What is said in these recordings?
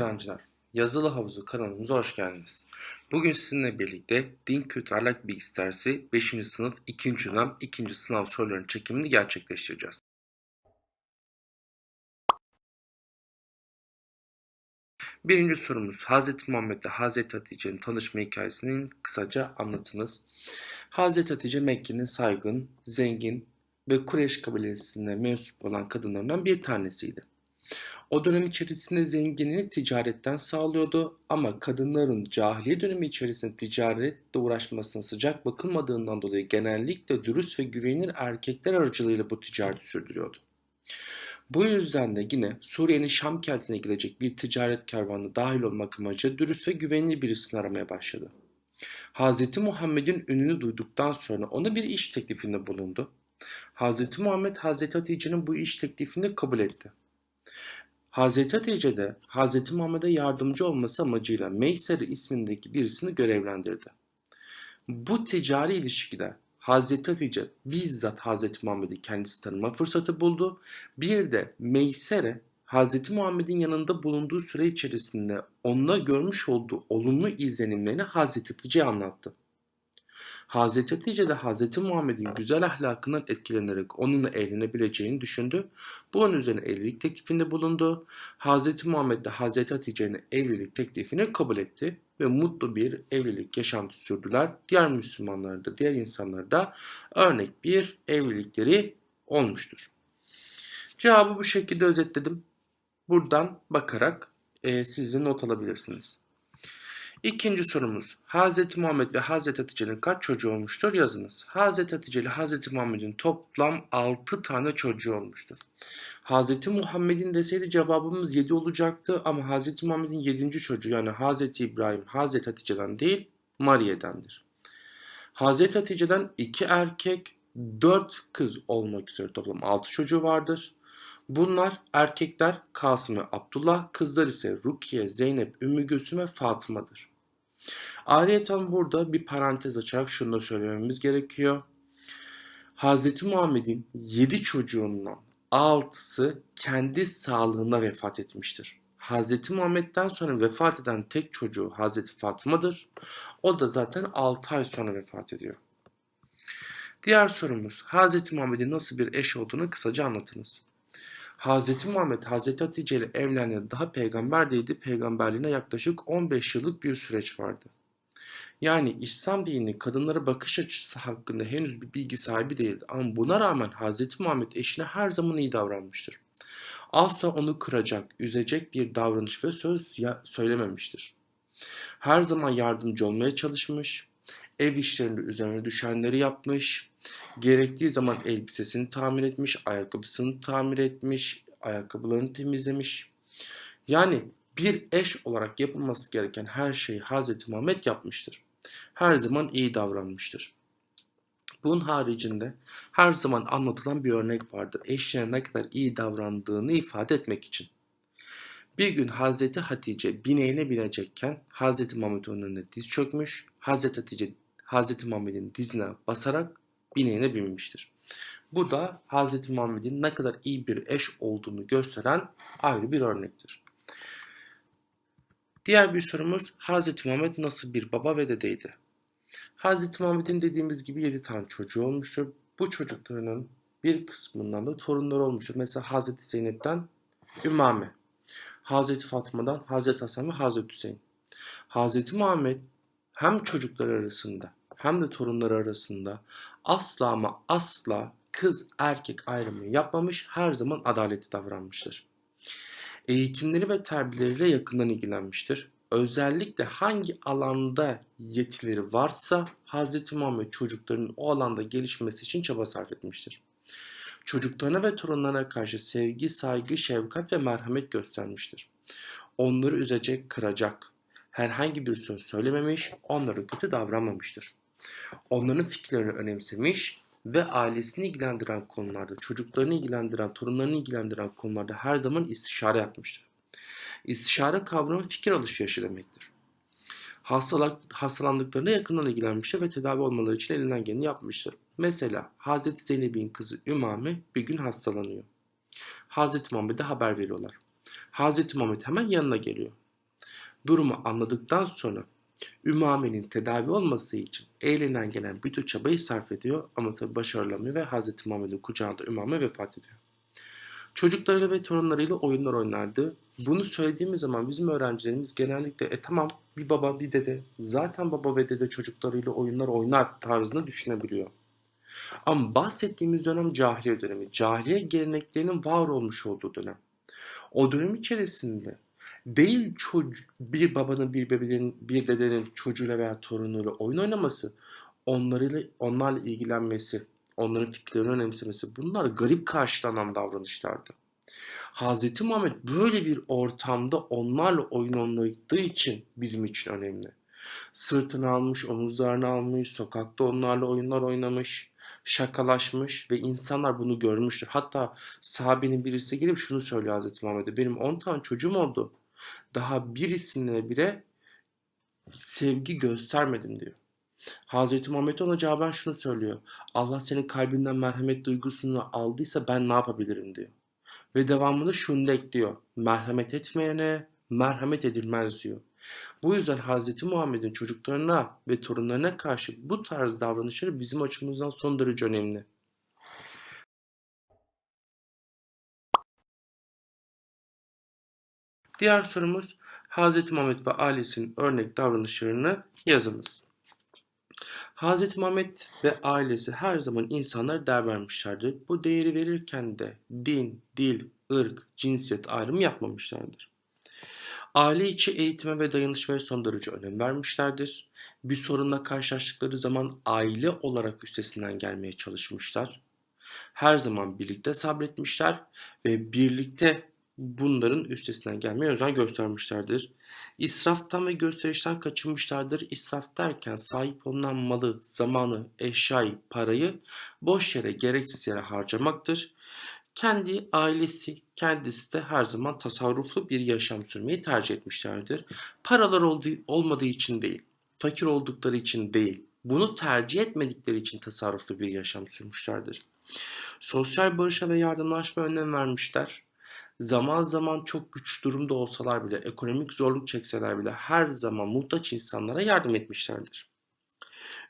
öğrenciler, Yazılı Havuzu kanalımıza hoş geldiniz. Bugün sizinle birlikte Din Kültür Ahlak Bilgisi dersi 5. sınıf 2. dönem 2. sınav sorularının çekimini gerçekleştireceğiz. Birinci sorumuz Hz. Muhammed ile Hz. Hatice'nin tanışma hikayesinin kısaca anlatınız. Hz. Hatice Mekke'nin saygın, zengin ve Kureyş kabilesine mensup olan kadınlarından bir tanesiydi. O dönem içerisinde zenginliğini ticaretten sağlıyordu ama kadınların cahiliye dönemi içerisinde ticaretle uğraşmasına sıcak bakılmadığından dolayı genellikle dürüst ve güvenilir erkekler aracılığıyla bu ticareti sürdürüyordu. Bu yüzden de yine Suriye'nin Şam kentine gidecek bir ticaret kervanına dahil olmak amacıyla dürüst ve güvenilir birisini aramaya başladı. Hz. Muhammed'in ününü duyduktan sonra ona bir iş teklifinde bulundu. Hz. Muhammed Hz. Hatice'nin bu iş teklifini kabul etti. Hz. Hatice de Hz. Muhammed'e yardımcı olması amacıyla Meyseri ismindeki birisini görevlendirdi. Bu ticari ilişkide Hz. Hatice bizzat Hz. Muhammed'i kendisi tanıma fırsatı buldu. Bir de Meysere Hz. Muhammed'in yanında bulunduğu süre içerisinde onunla görmüş olduğu olumlu izlenimlerini Hz. Hatice'ye anlattı. Hz. Hatice de Hz. Muhammed'in güzel ahlakından etkilenerek onunla evlenebileceğini düşündü. Bunun üzerine evlilik teklifinde bulundu. Hz. Muhammed de Hz. Hatice'nin evlilik teklifini kabul etti ve mutlu bir evlilik yaşantısı sürdüler. Diğer Müslümanlar da diğer insanlar da örnek bir evlilikleri olmuştur. Cevabı bu şekilde özetledim. Buradan bakarak e, siz not alabilirsiniz. İkinci sorumuz. Hz. Muhammed ve Hz. Hatice'nin kaç çocuğu olmuştur? Yazınız. Hz. Hatice ile Hz. Muhammed'in toplam 6 tane çocuğu olmuştur. Hz. Muhammed'in deseydi cevabımız 7 olacaktı ama Hz. Muhammed'in 7. çocuğu yani Hz. İbrahim Hz. Hatice'den değil Mariye'dendir. Hz. Hatice'den 2 erkek 4 kız olmak üzere toplam 6 çocuğu vardır. Bunlar erkekler Kasım ve Abdullah, kızlar ise Rukiye, Zeynep, Ümmü Gülsüm ve Fatıma'dır. Ayrıca burada bir parantez açarak şunu da söylememiz gerekiyor. Hz. Muhammed'in 7 çocuğundan 6'sı kendi sağlığına vefat etmiştir. Hz. Muhammed'den sonra vefat eden tek çocuğu Hz. Fatıma'dır. O da zaten 6 ay sonra vefat ediyor. Diğer sorumuz Hz. Muhammed'in nasıl bir eş olduğunu kısaca anlatınız. Hz. Muhammed Hz. Hatice ile evlendiğinde daha peygamber değildi. Peygamberliğine yaklaşık 15 yıllık bir süreç vardı. Yani İslam dini kadınlara bakış açısı hakkında henüz bir bilgi sahibi değildi. Ama buna rağmen Hz. Muhammed eşine her zaman iyi davranmıştır. Asla onu kıracak, üzecek bir davranış ve söz söylememiştir. Her zaman yardımcı olmaya çalışmış, ev işlerinde üzerine düşenleri yapmış, gerektiği zaman elbisesini tamir etmiş, ayakkabısını tamir etmiş, ayakkabılarını temizlemiş. Yani bir eş olarak yapılması gereken her şeyi Hz. Muhammed yapmıştır. Her zaman iyi davranmıştır. Bunun haricinde her zaman anlatılan bir örnek vardır. Eşine ne kadar iyi davrandığını ifade etmek için. Bir gün Hazreti Hatice bineğine binecekken Hazreti Muhammed önünde diz çökmüş. Hazreti Hatice Hazreti Muhammed'in dizine basarak bineğine binmiştir. Bu da Hazreti Muhammed'in ne kadar iyi bir eş olduğunu gösteren ayrı bir örnektir. Diğer bir sorumuz Hazreti Muhammed nasıl bir baba ve dedeydi? Hazreti Muhammed'in dediğimiz gibi 7 tane çocuğu olmuştur. Bu çocuklarının bir kısmından da torunları olmuştur. Mesela Hazreti Zeynep'ten Ümame, Hazreti Fatma'dan Hazreti Hasan ve Hazreti Hüseyin. Hazreti Muhammed hem çocuklar arasında hem de torunları arasında asla ama asla kız erkek ayrımı yapmamış, her zaman adaletli davranmıştır. Eğitimleri ve terbiyeleriyle yakından ilgilenmiştir. Özellikle hangi alanda yetileri varsa Hz. Muhammed çocukların o alanda gelişmesi için çaba sarf etmiştir. Çocuklarına ve torunlarına karşı sevgi, saygı, şefkat ve merhamet göstermiştir. Onları üzecek, kıracak, herhangi bir söz söylememiş, onlara kötü davranmamıştır. Onların fikirlerini önemsemiş ve ailesini ilgilendiren konularda, çocuklarını ilgilendiren, torunlarını ilgilendiren konularda her zaman istişare yapmıştır. İstişare kavramı fikir alışverişi demektir. Hastalık, hastalandıklarına yakından ilgilenmiştir ve tedavi olmaları için elinden geleni yapmıştır. Mesela Hz. Zeynep'in kızı Ümame bir gün hastalanıyor. Hz. Muhammed'e haber veriyorlar. Hz. Muhammed hemen yanına geliyor. durumu anladıktan sonra Ümame'nin tedavi olması için elinden gelen bütün çabayı sarf ediyor ama tabi başarılamıyor ve Hz. Muhammed'in kucağında Ümame vefat ediyor. Çocuklarıyla ve torunlarıyla oyunlar oynardı. Bunu söylediğimiz zaman bizim öğrencilerimiz genellikle e tamam bir baba bir dede zaten baba ve dede çocuklarıyla oyunlar oynar tarzında düşünebiliyor. Ama bahsettiğimiz dönem cahiliye dönemi. Cahiliye geleneklerinin var olmuş olduğu dönem. O dönem içerisinde değil çocuk, bir babanın, bir bebeğin, bir dedenin çocuğuyla veya torunuyla oyun oynaması, onlarıyla, onlarla ilgilenmesi, onların fikirlerini önemsemesi bunlar garip karşılanan davranışlardı. Hz. Muhammed böyle bir ortamda onlarla oyun oynadığı için bizim için önemli. Sırtını almış, omuzlarını almış, sokakta onlarla oyunlar oynamış, şakalaşmış ve insanlar bunu görmüştür. Hatta sahabenin birisi gelip şunu söylüyor Hz. Muhammed'e. Benim 10 tane çocuğum oldu. Daha birisine bile sevgi göstermedim diyor. Hz. Muhammed ona cevaben şunu söylüyor. Allah senin kalbinden merhamet duygusunu aldıysa ben ne yapabilirim diyor. Ve devamında şunu da ekliyor. Merhamet etmeyene merhamet edilmez diyor. Bu yüzden Hz. Muhammed'in çocuklarına ve torunlarına karşı bu tarz davranışları bizim açımızdan son derece önemli. Diğer sorumuz Hz. Muhammed ve ailesinin örnek davranışlarını yazınız. Hz. Muhammed ve ailesi her zaman insanlara değer vermişlerdir. Bu değeri verirken de din, dil, ırk, cinsiyet ayrımı yapmamışlardır. Aile içi eğitime ve dayanışmaya son derece önem vermişlerdir. Bir sorunla karşılaştıkları zaman aile olarak üstesinden gelmeye çalışmışlar. Her zaman birlikte sabretmişler ve birlikte bunların üstesinden gelmeye özen göstermişlerdir. İsraftan ve gösterişten kaçınmışlardır. İsraf derken sahip olunan malı, zamanı, eşyayı, parayı boş yere, gereksiz yere harcamaktır. Kendi ailesi, kendisi de her zaman tasarruflu bir yaşam sürmeyi tercih etmişlerdir. Paralar olduğu, olmadığı için değil, fakir oldukları için değil, bunu tercih etmedikleri için tasarruflu bir yaşam sürmüşlerdir. Sosyal barışa ve yardımlaşma önem vermişler zaman zaman çok güç durumda olsalar bile, ekonomik zorluk çekseler bile her zaman muhtaç insanlara yardım etmişlerdir.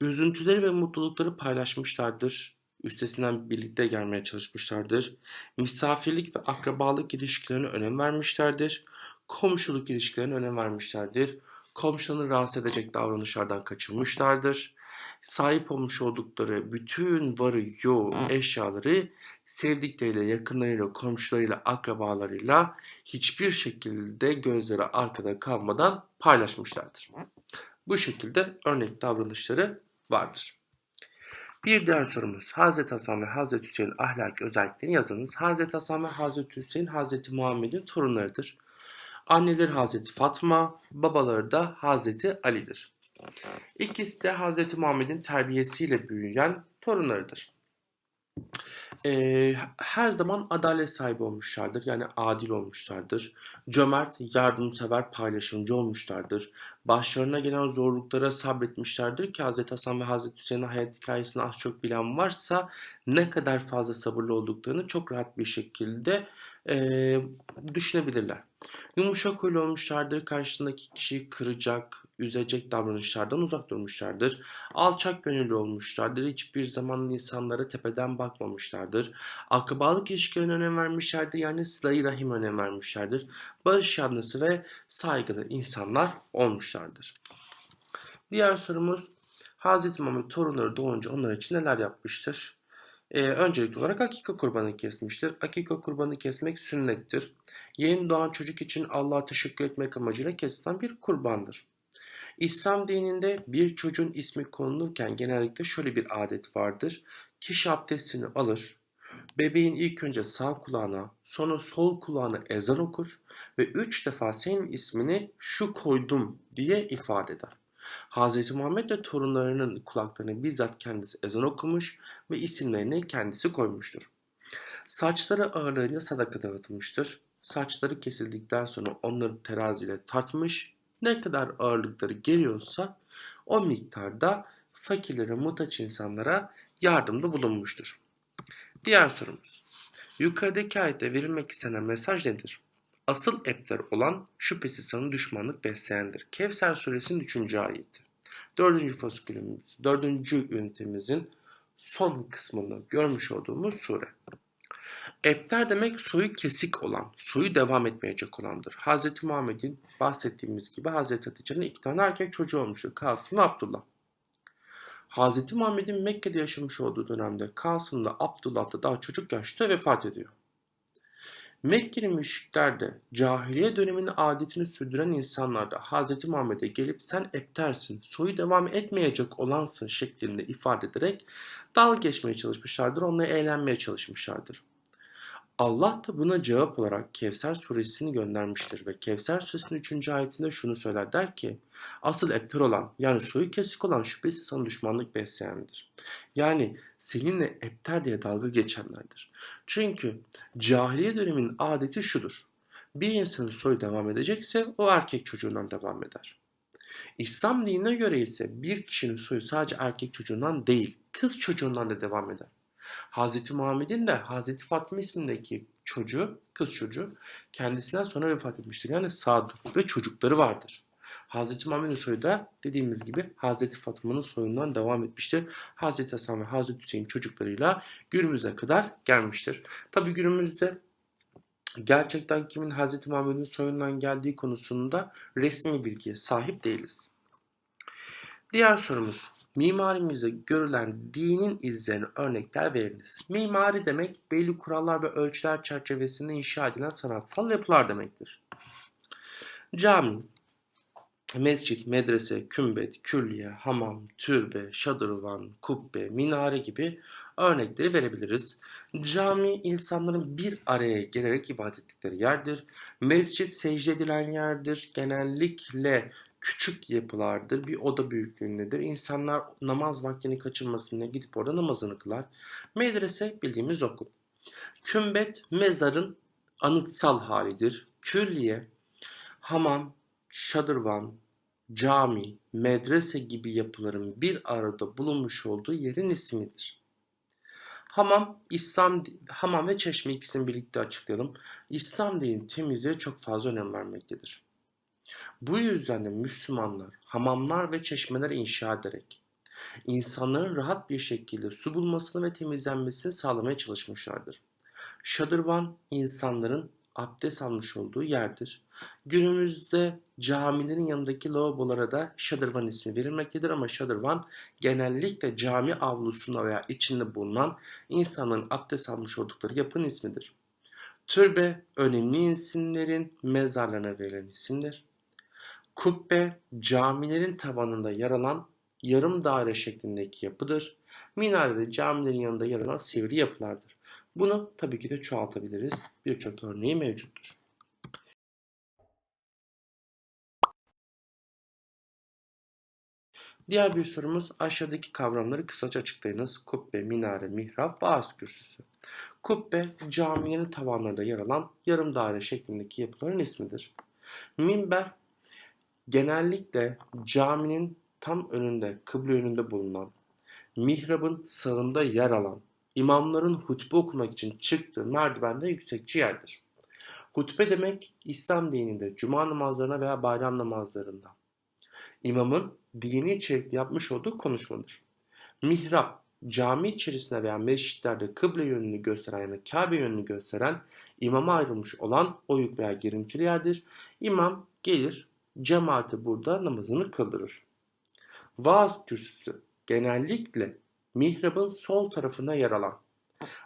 Üzüntüleri ve mutlulukları paylaşmışlardır. Üstesinden birlikte gelmeye çalışmışlardır. Misafirlik ve akrabalık ilişkilerine önem vermişlerdir. Komşuluk ilişkilerine önem vermişlerdir. Komşularını rahatsız edecek davranışlardan kaçınmışlardır sahip olmuş oldukları bütün varı yoğu eşyaları sevdikleriyle, yakınlarıyla, komşularıyla, akrabalarıyla hiçbir şekilde gözleri arkada kalmadan paylaşmışlardır. Bu şekilde örnek davranışları vardır. Bir diğer sorumuz Hz. Hasan ve Hz. Hüseyin ahlaki özelliklerini yazınız. Hz. Hasan ve Hz. Hüseyin Hz. Muhammed'in torunlarıdır. Anneleri Hz. Fatma, babaları da Hz. Ali'dir. İkisi de Hz. Muhammed'in terbiyesiyle büyüyen torunlarıdır. Ee, her zaman adalet sahibi olmuşlardır. Yani adil olmuşlardır. Cömert, yardımsever, paylaşımcı olmuşlardır. Başlarına gelen zorluklara sabretmişlerdir ki Hz. Hasan ve Hz. Hüseyin'in hayat hikayesini az çok bilen varsa ne kadar fazla sabırlı olduklarını çok rahat bir şekilde e, düşünebilirler. Yumuşak huylu olmuşlardır. Karşısındaki kişiyi kıracak, üzecek davranışlardan uzak durmuşlardır. Alçak gönüllü olmuşlardır. Hiçbir zaman insanlara tepeden bakmamışlardır. Akrabalık ilişkilerine önem vermişlerdir. Yani sıla rahim önem vermişlerdir. Barış yanlısı ve saygılı insanlar olmuşlardır. Diğer sorumuz Hz. Muhammed torunları doğunca onlar için neler yapmıştır? Ee, öncelikli olarak akika kurbanı kesmiştir. Akika kurbanı kesmek sünnettir. Yeni doğan çocuk için Allah'a teşekkür etmek amacıyla kesilen bir kurbandır. İslam dininde bir çocuğun ismi konulurken genellikle şöyle bir adet vardır. Kişi abdestini alır, bebeğin ilk önce sağ kulağına, sonra sol kulağına ezan okur ve üç defa senin ismini şu koydum diye ifade eder. Hz. Muhammed de torunlarının kulaklarına bizzat kendisi ezan okumuş ve isimlerini kendisi koymuştur. Saçları ağırlığınca sadaka dağıtmıştır. Saçları kesildikten sonra onları teraziyle tartmış ne kadar ağırlıkları geliyorsa o miktarda fakirlere, muhtaç insanlara yardımda bulunmuştur. Diğer sorumuz. Yukarıdaki ayette verilmek istenen mesaj nedir? Asıl epter olan şüphesiz sana düşmanlık besleyendir. Kevser suresinin 3. ayeti. 4. faskülümüz, 4. ünitemizin son kısmını görmüş olduğumuz sure. Epter demek soyu kesik olan, soyu devam etmeyecek olandır. Hz. Muhammed'in bahsettiğimiz gibi Hz. Hatice'nin iki tane erkek çocuğu olmuştur. Kasım ve Abdullah. Hz. Muhammed'in Mekke'de yaşamış olduğu dönemde Kasım da Abdullah da daha çocuk yaşta vefat ediyor. Mekkeli müşrikler de cahiliye döneminin adetini sürdüren insanlar da Hz. Muhammed'e gelip sen eptersin, soyu devam etmeyecek olansın şeklinde ifade ederek dalga geçmeye çalışmışlardır, onunla eğlenmeye çalışmışlardır. Allah da buna cevap olarak Kevser suresini göndermiştir ve Kevser suresinin 3. ayetinde şunu söyler der ki asıl epter olan yani soyu kesik olan şüphesiz sana düşmanlık besleyendir. Yani seninle epter diye dalga geçenlerdir. Çünkü cahiliye döneminin adeti şudur. Bir insanın soyu devam edecekse o erkek çocuğundan devam eder. İslam dinine göre ise bir kişinin soyu sadece erkek çocuğundan değil kız çocuğundan da devam eder. Hazreti Muhammed'in de Hazreti Fatma ismindeki çocuğu, kız çocuğu kendisinden sonra vefat etmiştir. Yani sadık ve çocukları vardır. Hazreti Muhammed'in soyu da dediğimiz gibi Hazreti Fatma'nın soyundan devam etmiştir. Hazreti Hasan ve Hazreti Hüseyin çocuklarıyla günümüze kadar gelmiştir. Tabi günümüzde gerçekten kimin Hazreti Muhammed'in soyundan geldiği konusunda resmi bilgiye sahip değiliz. Diğer sorumuz mimarimizde görülen dinin izlerine örnekler veriniz. Mimari demek belli kurallar ve ölçüler çerçevesinde inşa edilen sanatsal yapılar demektir. Cami, mescit, medrese, kümbet, külliye, hamam, türbe, şadırvan, kubbe, minare gibi örnekleri verebiliriz. Cami insanların bir araya gelerek ibadet ettikleri yerdir. Mescit secde edilen yerdir. Genellikle küçük yapılardır. Bir oda büyüklüğündedir. İnsanlar namaz vaktini kaçırmasın gidip orada namazını kılar. Medrese bildiğimiz okul. Kümbet mezarın anıtsal halidir. Külliye, hamam, şadırvan, cami, medrese gibi yapıların bir arada bulunmuş olduğu yerin ismidir. Hamam, İslam, hamam ve çeşme ikisini birlikte açıklayalım. İslam dinin temizliğe çok fazla önem vermektedir. Bu yüzden de Müslümanlar hamamlar ve çeşmeler inşa ederek insanların rahat bir şekilde su bulmasını ve temizlenmesini sağlamaya çalışmışlardır. Şadırvan insanların abdest almış olduğu yerdir. Günümüzde camilerin yanındaki lavabolara da şadırvan ismi verilmektedir ama şadırvan genellikle cami avlusunda veya içinde bulunan insanların abdest almış oldukları yapının ismidir. Türbe önemli isimlerin mezarlarına verilen isimdir. Kubbe camilerin tavanında yer alan yarım daire şeklindeki yapıdır. Minare camilerin yanında yer alan sivri yapılardır. Bunu tabii ki de çoğaltabiliriz. Birçok örneği mevcuttur. Diğer bir sorumuz aşağıdaki kavramları kısaca açıklayınız. Kubbe, minare, mihrap, vaaz kürsüsü. Kubbe caminin tavanlarında yer alan yarım daire şeklindeki yapıların ismidir. Minber genellikle caminin tam önünde, kıble önünde bulunan, mihrabın sağında yer alan, imamların hutbe okumak için çıktığı merdivende yüksekçi yerdir. Hutbe demek İslam dininde cuma namazlarına veya bayram namazlarında imamın dini içerikli yapmış olduğu konuşmadır. Mihrap cami içerisinde veya mescitlerde kıble yönünü gösteren yani Kabe yönünü gösteren imama ayrılmış olan oyuk veya girintili yerdir. İmam gelir cemaati burada namazını kıldırır. Vaaz kürsüsü genellikle mihrabın sol tarafına yer alan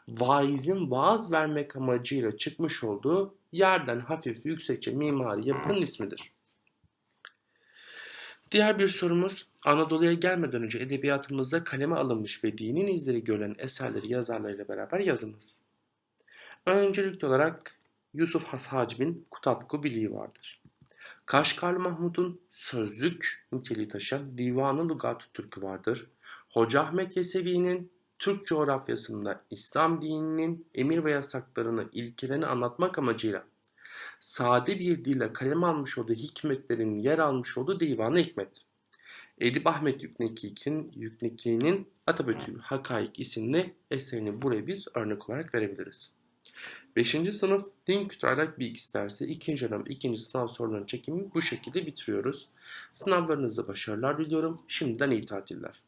vaizin vaaz vermek amacıyla çıkmış olduğu yerden hafif yüksekçe mimari yapının ismidir. Diğer bir sorumuz Anadolu'ya gelmeden önce edebiyatımızda kaleme alınmış ve dinin izleri görülen eserleri yazarlarıyla beraber yazınız. Öncelikli olarak Yusuf Has Hacib'in Kutatku Biliği vardır. Kaşgarlı Mahmud'un sözlük niteliği taşıyan Divanı Lugat Türkü vardır. Hoca Ahmet Yesevi'nin Türk coğrafyasında İslam dininin emir ve yasaklarını, ilkelerini anlatmak amacıyla sade bir dille kaleme almış olduğu hikmetlerin yer almış olduğu Divan-ı Hikmet. Edip Ahmet Yükneki'nin Yükneki'nin Atabötül Hakaik isimli eserini buraya biz örnek olarak verebiliriz. 5. sınıf din kültürü ahlak bilgisi dersi 2. dönem 2. sınav sorularının çekimini bu şekilde bitiriyoruz. Sınavlarınızda başarılar diliyorum. Şimdiden iyi tatiller.